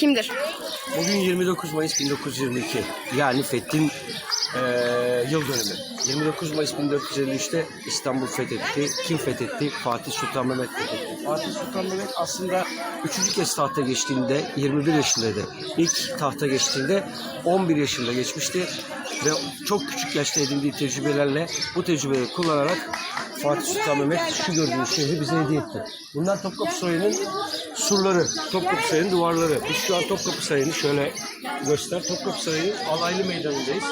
kimdir? Bugün 29 Mayıs 1922. Yani Fethin eee yıl dönümü. 29 Mayıs 1453'te İstanbul fethetti. Kim fethetti? Fatih Sultan Mehmet fethetti. Fatih Sultan Mehmet aslında üçüncü kez tahta geçtiğinde 21 yaşındaydı. İlk tahta geçtiğinde 11 yaşında geçmişti. Ve çok küçük yaşta edindiği tecrübelerle bu tecrübeyi kullanarak Fatih Sultan Mehmet şu gördüğünüz şehri bize hediye etti. Bunlar Topkapı Sarayı'nın surları, Topkapı Sarayı'nın duvarları. Biz şu an Topkapı Sarayı'nı şöyle göster. Topkapı Sarayı'nın alaylı meydanındayız.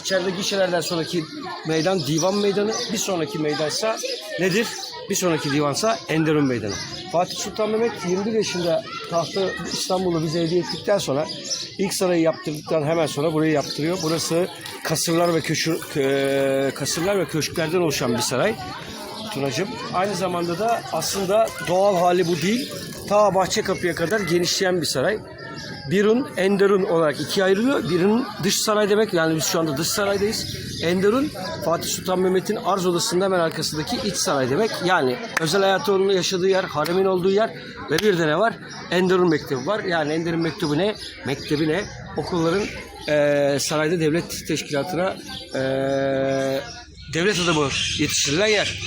İçeride gişelerden sonraki meydan divan meydanı. Bir sonraki meydansa nedir? Bir sonraki divansa Enderun Meydanı. Fatih Sultan Mehmet 21 yaşında tahtı İstanbul'u bize hediye ettikten sonra ilk sarayı yaptırdıktan hemen sonra burayı yaptırıyor. Burası kasırlar ve köşü, kö- kasırlar ve köşklerden oluşan bir saray. Tunacığım. Aynı zamanda da aslında doğal hali bu değil. Ta bahçe kapıya kadar genişleyen bir saray. Birun, Enderun olarak ikiye ayrılıyor. Birun dış saray demek yani biz şu anda dış saraydayız. Enderun Fatih Sultan Mehmet'in arz odasının hemen arkasındaki iç saray demek. Yani özel hayatı onun yaşadığı yer, haremin olduğu yer ve bir de ne var? Enderun Mektebi var. Yani Enderun Mektebi ne? Mektebi ne? Okulların eee, sarayda devlet teşkilatına eee, devlet adamı yetiştirilen yer.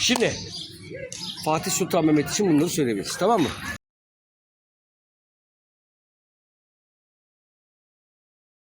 Şimdi Fatih Sultan Mehmet için bunları söyleyebiliriz. Tamam mı?